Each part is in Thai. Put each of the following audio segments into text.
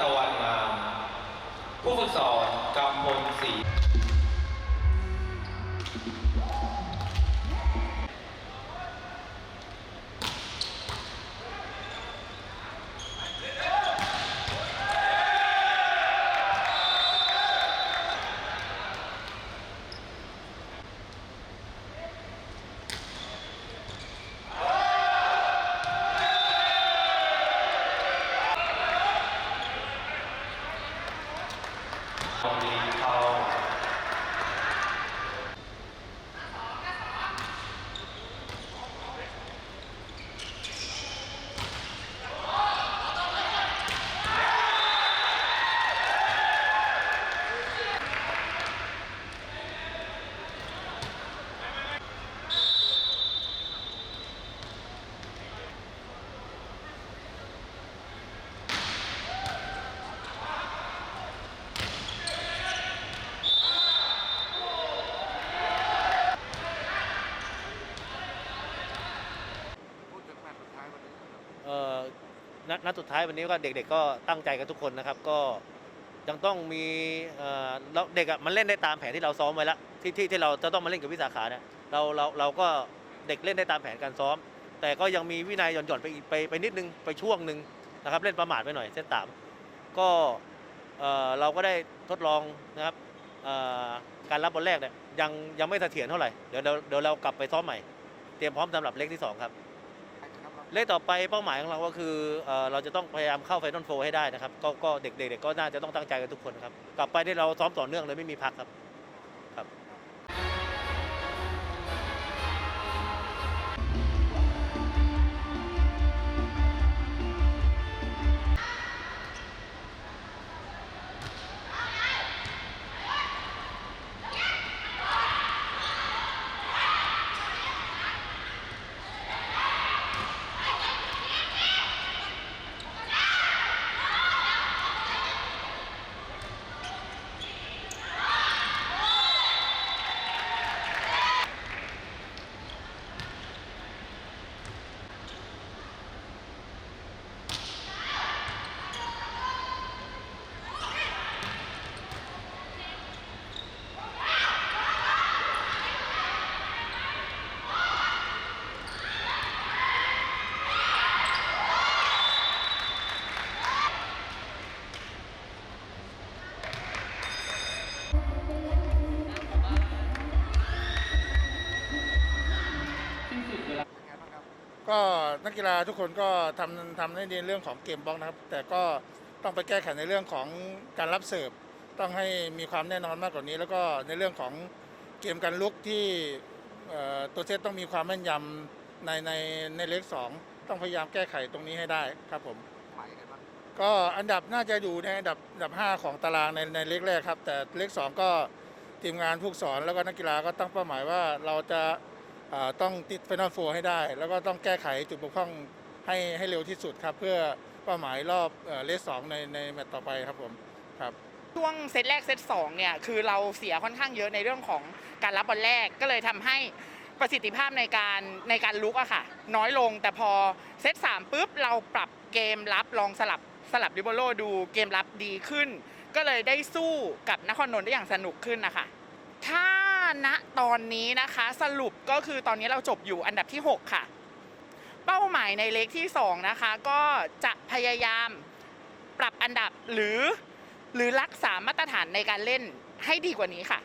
ตะวันงามผู้ฝึกสอนกำพลศรี ตรงนี้เขา พูดถึงแมตช์สุดท้ายวันนี้ครับ เอ่อ นัดสุดท้ายวันนี้ก็เด็กๆก็ตั้งใจกันทุกคนนะครับ ก็ยังต้องมีเราเด็กอะมันเล่นได้ตามแผนที่เราซ้อมไว้แล้วที่ที่ที่เราจะต้องมาเล่นกับวิสาขาเนี่ยเราเราเราก็เด็กเล่นได้ตามแผนการซ้อม แต่ก็ยังมีวินัยหย่อนหย่อนๆไปอีกไปไปนิดนึงไปช่วงหนึ่งนะครับ เล่นประมาทไปหน่อยเซตสามก็เราก็ได้ทดลองนะครับการรับบอลแรกเนี่ยยังยังไม่เสถียรเท่าไหร่เดี๋ยวเดี๋ยวเดี๋ยวเรากลับไปซ้อมใหม่ เตรียมพร้อมสำหรับเล็กที่สองครับ เลขต่อไปเป้าหมายของเราก็คือเอ่อเราจะต้องพยายามเข้าไฟนอลโฟให้ได้นะครับก็ก็เด็กๆก็น่าจะต้องตั้งใจกันทุกคนครับกลับไปที่เราซ้อมต่อเนื่องเลยไม่มีพักครับครับ ก็นักกีฬาทุกคนก็ทำทำได้ดีเรื่องของเกมบล็อกนะครับ แต่ก็ต้องไปแก้ไขในเรื่องของการรับเสิร์ฟต้องให้มีความแน่นอนมากกว่านี้ แล้วก็ในเรื่องของเกมการลุกที่ตัวเซตต้องมีความแม่นยำในในในเลขสองต้องพยายามแก้ไขตรงนี้ให้ได้ครับผมก็อันดับน่าจะอยู่ในอันดับอันดับ 5 ของตารางในในเลขแรกครับ แต่เลข2ก็ทีมงานผู้สอนแล้วก็นักกีฬาก็ตั้งเป้าหมายว่าเราจะ ต้องติดไฟนอลโฟให้ได้ แล้วก็ต้องแก้ไขจุดบกพร่องให้ให้เร็วที่สุดครับ เพื่อเป้าหมายรอบเอ่อเลขสองในในแมตช์ต่อไปครับผมครับช่วงเซตแรกเซตสองเนี่ยคือเราเสียค่อนข้างเยอะในเรื่องของการรับบอลแรกก็เลยทำให้ประสิทธิภาพในการในการลุกอะค่ะ น้อยลงแต่พอเซตสามปุ๊บเราปรับเกมรับลองสลับสลับดิโบโลดูเกมรับดีขึ้น ก็เลยได้สู้กับนครนนท์ได้อย่างสนุกขึ้นนะคะถ้า ณตอนนี้นะคะ สรุปก็คือตอนนี้เราจบอยู่อันดับที่ 6 ค่ะ เป้าหมายในเล็กที่ 2 นะคะ ก็จะพยายามปรับอันดับหรือ หรือรักษามาตรฐานในการเล่นให้ดีกว่านี้ค่ะ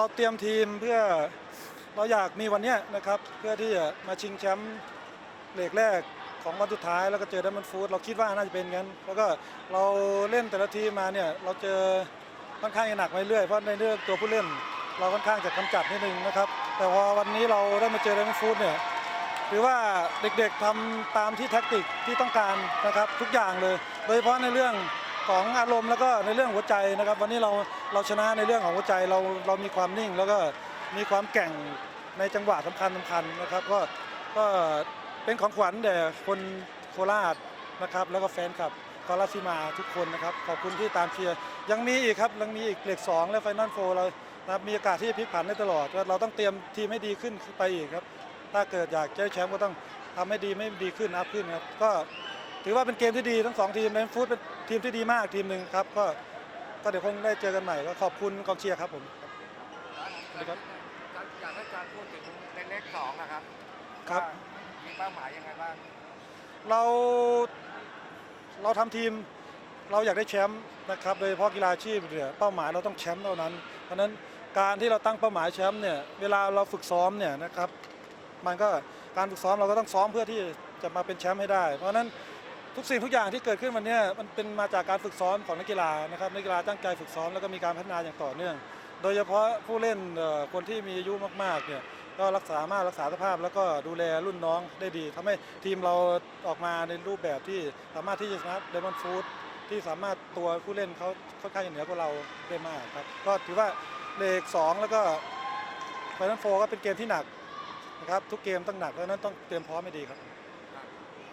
เราเตรียมทีมเพื่อเราอยากมีวันนี้นะครับ เพื่อที่จะมาชิงแชมป์เลกแรกของวันสุดท้ายแล้วก็เจอดัมเบิลฟูดเราคิดว่าน่าจะเป็นงั้น แล้วก็เราเล่นแต่ละทีมาเนี่ยเราเจอค่อนข้างจะหนักไปเรื่อยเพราะในเรื่องตัวผู้เล่น เราค่อนข้างจะกำจัดนิดนึงนะครับ แต่พอวันนี้เราได้มาเจอดัมเบิลฟูดเนี่ยถือว่าเด็กๆทำตามที่แท็กติกที่ต้องการนะครับทุกอย่างเลย โดยเฉพาะในเรื่อง ของอารมณ์แล้วก็ในเรื่องหัวใจนะครับ วันนี้เราเราชนะในเรื่องของหัวใจเราเรามีความนิ่ง แล้วก็มีความแก่งในจังหวะสำคัญสำคัญนะครับก็ก็เป็นของขวัญแด่คนโคราชนะครับแล้วก็แฟนคลับคอราซิมาทุกคนนะครับขอบคุณที่ตามเชียร์ยังมีอีกครับยังมีอีกเลขสองและไฟนอลโฟเรานะครับมีโอกาสที่จะพลิกผันได้ตลอดเราต้องเตรียมทีมให้ดีขึ้นไปอีกครับ ถ้าเกิดอยากจะได้แชมป์ก็ต้องทำให้ดีไม่ดีขึ้นอัพขึ้นครับก็ถือว่าเป็นเกมที่ดีทั้งสองทีมในฟูดเป็น ทีมที่ดีมากทีมหนึ่งครับ ก็ก็เดี๋ยวคงได้เจอกันใหม่ก็ขอบคุณกองเชียร์ครับผมสวัสดีครับอยากให้อาจารย์พูดถึงในเลขสองนะครับครับว่ามีเป้าหมายยังไงบ้างเราเราทำทีมเราอยากได้แชมป์นะครับโดยเฉพาะกีฬาอาชีพเนี่ยเป้าหมายเราต้องแชมป์เท่านั้น เพราะฉะนั้นการที่เราตั้งเป้าหมายแชมป์เนี่ยเวลาเราฝึกซ้อมเนี่ยนะครับมันก็การฝึกซ้อมเราก็ต้องซ้อมเพื่อที่จะมาเป็นแชมป์ให้ได้ เพราะฉะนั้น ทุกสิ่งทุกอย่างที่เกิดขึ้นวันนี้มันเป็นมาจากการฝึกซ้อมของนักกีฬานะครับนักกีฬาตั้งใจฝึกซ้อมแล้วก็มีการพัฒนาอย่างต่อเนื่อง โดยเฉพาะผู้เล่นคนที่มีอายุมากๆเนี่ยก็รักษามารถรักษาสภาพ แล้วก็ดูแลรุ่นน้องได้ดีทำให้ทีมเราออกมาในรูปแบบที่สามารถที่จะชนะเดมอนฟูดที่สามารถตัวผู้เล่นเขาค่อนข้างเหนือกว่าเราได้มากครับก็ถือว่าเลขสองแล้วก็ไฟนอลโฟก็เป็นเกมที่หนักนะครับทุกเกมต้องหนักเพราะนั้นต้องเตรียมพร้อมให้ดีครับ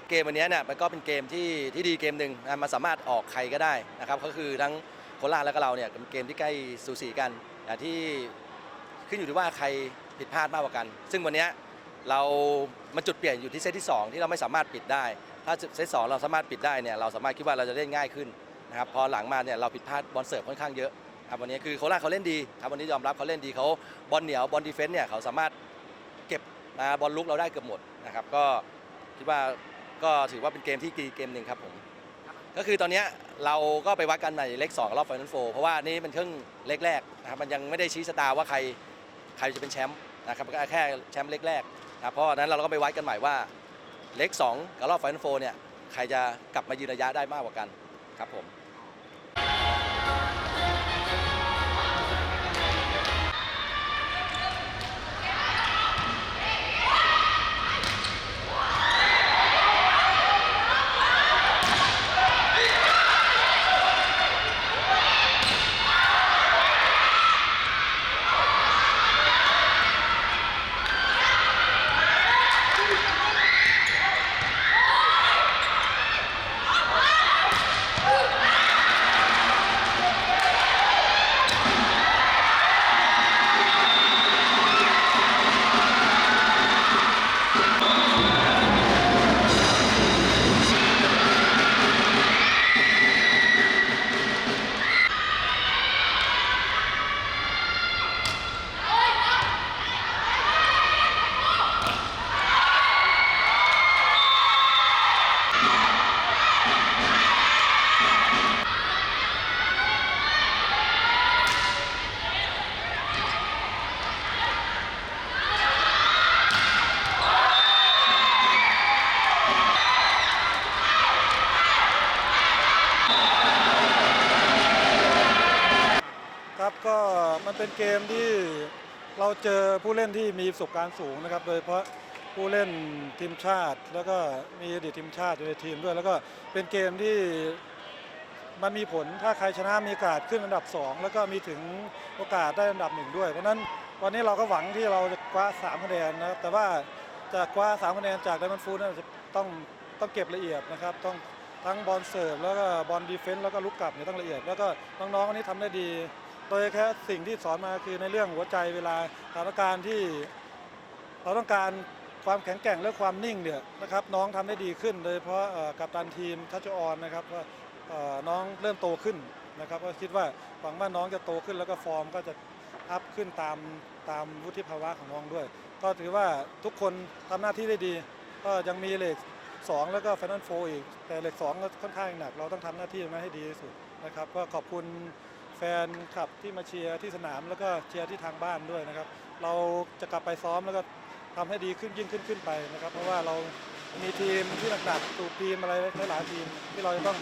เกมวันนี้เนี่ยมันก็เป็นเกมที่ที่ดีเกมหนึ่งนะมันสามารถออกใครก็ได้นะครับก็คือทั้งโคราชและก็เราเนี่ยเป็นเกมที่ใกล้สูสีกันแต่ที่ขึ้นอยู่ที่ว่าใครผิดพลาดมากกว่ากัน ซึ่งวันนี้เรามันจุดเปลี่ยนอยู่ที่เซตที่ 2 ที่เราไม่สามารถปิดได้ ถ้าเซตสองเราสามารถปิดได้เนี่ยเราสามารถคิดว่าเราจะเล่นง่ายขึ้นนะครับพอหลังมาเนี่ยเราผิดพลาดบอลเสิร์ฟค่อนข้างเยอะครับวันนี้คือโคราชเขาเล่นดีครับวันนี้ยอมรับเขาเล่นดีเขาบอลเหนียวบอลดีเฟนส์เนี่ยเขาสามารถเก็บนะบอลลุกเราได้เกือบหมดนะครับก็คิดว่า ก็ถือว่าเป็นเกมที่ดีเกมหนึ่งครับผมก็คือตอนนี้เราก็ไปวัดกันในเลข2รอบไฟนอลโฟเพราะว่านี่เป็นเครื่องเลขแรกนะครับมันยังไม่ได้ชี้ชะตาว่าใครใครจะเป็นแชมป์นะครับก็แค่แชมป์เลขแรกนะครับเพราะนั้นเราก็ไปวัดกันใหม่ว่าเลข2กับรอบไฟนอลโฟเนี่ยใครจะกลับมายืนระยะได้มากกว่ากันครับผม ครับก็มันเป็นเกมที่เราเจอผู้เล่นที่มีประสบการณ์สูงนะครับ โดยเฉพาะผู้เล่นทีมชาติ แล้วก็มีอดีตทีมชาติอยู่ในทีมด้วย แล้วก็เป็นเกมที่มันมีผลถ้าใครชนะมีโอกาสขึ้นอันดับ 2 แล้วก็มีถึงโอกาสได้อันดับหนึ่งด้วย เพราะนั้นวันนี้เราก็หวังที่เราจะคว้า3คะแนนนะครับแต่ว่าจะคว้า3คะแนนจากไดมอนด์ฟูนั้นจะต้องต้องเก็บละเอียดนะครับต้องทั้งบอลเสิร์ฟแล้วก็บอลดีเฟนส์แล้วก็ลุกกลับเนี่ยต้องละเอียด แล้วก็น้องๆวันนี้ทำได้ดี โดยแค่สิ่งที่สอนมาคือในเรื่องหัวใจเวลาสถานการณ์ที่เราต้องการความแข็งแกร่งและความนิ่งเนี่ยนะครับน้องทำได้ดีขึ้น โดยเฉพาะกัปตันทีมทัชออนนะครับว่าน้องเริ่มโตขึ้นนะครับก็คิดว่าหวังว่าน้องจะโตขึ้นแล้วก็ฟอร์มก็จะอัพขึ้นตามตามวุฒิภาวะของน้องด้วย ก็ถือว่าทุกคนทำหน้าที่ได้ดี ก็ยังมีเหล็ก2 แล้วก็ไฟนอลโฟอีก แต่เหล็ก2ก็ค่อนข้างหนัก เราต้องทำหน้าที่ตรงนั้นให้ดีที่สุดนะครับก็ขอบคุณ แฟนคลับที่มาเชียร์ที่สนามแล้วก็เชียร์ที่ทางบ้านด้วยนะครับ เราจะกลับไปซ้อมแล้วก็ทำให้ดีขึ้นยิ่งขึ้นขึ้นไปนะครับ เพราะว่าเรามีทีมที่หนักๆตูทีมอะไรหลายทีม ที่เราจะต้อง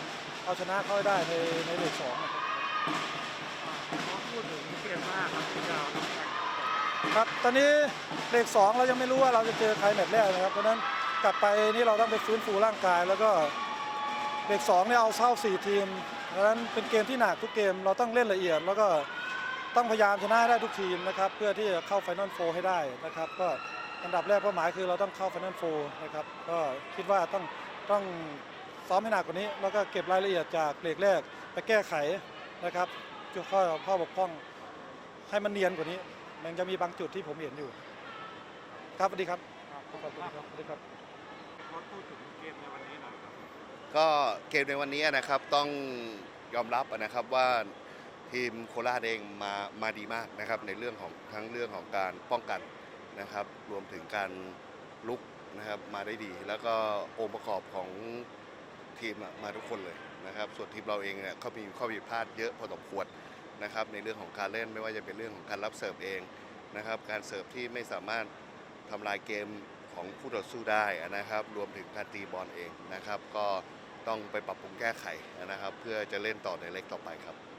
เอาชนะเขาได้ในในเลกสองพูดถึงเกมหน้าครับที่เราต้องครับตอนนี้เลขสองเรายังไม่รู้ว่าเราจะเจอใครแมตช์แรกนะครับเพราะนั้นกลับไปนี่เราต้องไปฟื้นฟูร่างกายแล้วก็เลขสองเนี่ยเอาเข้าสี่ทีม เพราะฉะนั้นเป็นเกมที่หนักทุกเกมเราต้องเล่นละเอียด แล้วก็ต้องพยายามชนะให้ได้ทุกทีมนะครับเพื่อที่จะเข้าไฟนอลโฟให้ได้นะครับ ก็อันดับแรกเป้าหมายคือเราต้องเข้าไฟนอลโฟนะครับก็คิดว่าต้องต้องซ้อมให้หนักกว่านี้ แล้วก็เก็บรายละเอียดจากเลขแรกไปแก้ไขนะครับจุดข้อข้อบกพร่องให้มันเนียนกว่านี้ มันจะมีบางจุดที่ผมเห็นอยู่ ครับสวัสดีครับ ขอบคุณครับสวัสดีครับพอพูดถึงเกมในวันนี้หน่อยครับ ก็เกมในวันนี้นะครับต้องยอมรับนะครับว่าทีมโคราชเองมามาดีมากนะครับ ในเรื่องของทั้งเรื่องของการป้องกันนะครับ รวมถึงการลุกนะครับมาได้ดี แล้วก็องค์ประกอบของทีมมาทุกคนเลยนะครับ ส่วนทีมเราเองเนี่ยก็มีข้อผิดพลาดเยอะพอสมควรนะครับในเรื่องของการเล่นไม่ว่าจะเป็นเรื่องของการรับเสิร์ฟเองนะครับ การเสิร์ฟที่ไม่สามารถทำลายเกมของคู่ต่อสู้ได้นะครับ รวมถึงการตีบอลเองนะครับ ก็ ต้องไปปรับปรุงแก้ไขนะครับ เพื่อจะเล่นต่อในเล็กต่อไปครับ